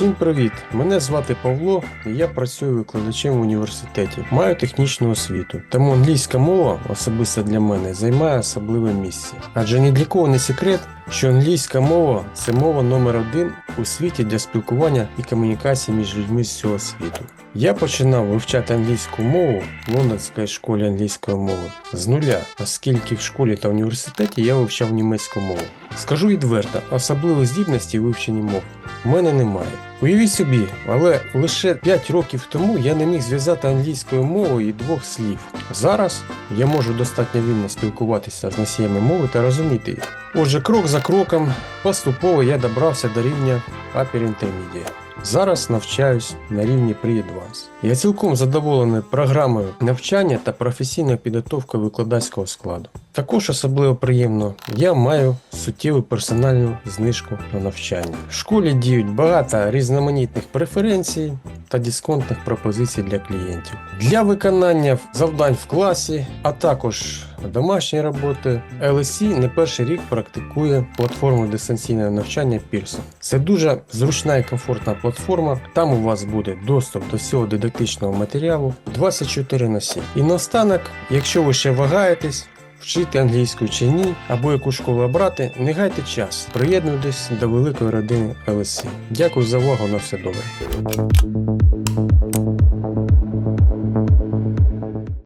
Всім привіт! Мене звати Павло, і я працюю викладачем в університеті. Маю технічну освіту, тому англійська мова, особисто для мене, займає особливе місце. Адже ні для кого не секрет, що англійська мова це мова номер один у світі для спілкування і комунікації між людьми з всього світу. Я починав вивчати англійську мову в Лондонській школі англійської мови з нуля, оскільки в школі та університеті я вивчав німецьку мову. Скажу відверто, особливих здібностей у вивченні мов у мене немає. Уявіть собі, але лише 5 років тому я не міг зв'язати англійською мовою і двох слів. Зараз я можу достатньо вільно спілкуватися з носіями мови та розуміти їх. Отже, крок за кроком, поступово я добрався до рівня Upper Intermediate. Зараз навчаюсь на рівні Pre-Advanced. Я цілком задоволений програмою навчання та професійною підготовкою викладацького складу. Також особливо приємно, я маю суттєву персональну знижку на навчання. В школі діють багато різноманітних преференцій та дисконтних пропозицій для клієнтів. Для виконання завдань в класі, а також домашньої роботи, LSE не перший рік практикує платформу дистанційного навчання Pearson. Це дуже зручна і комфортна платформа. Там у вас буде доступ до всього дидактичного матеріалу 24 на 7. І наостанок, якщо ви ще вагаєтесь, Вчити англійську чи ні, або яку школу обрати, не гайте час, приєднуйтесь до великої родини LSE. Дякую за увагу на все добре.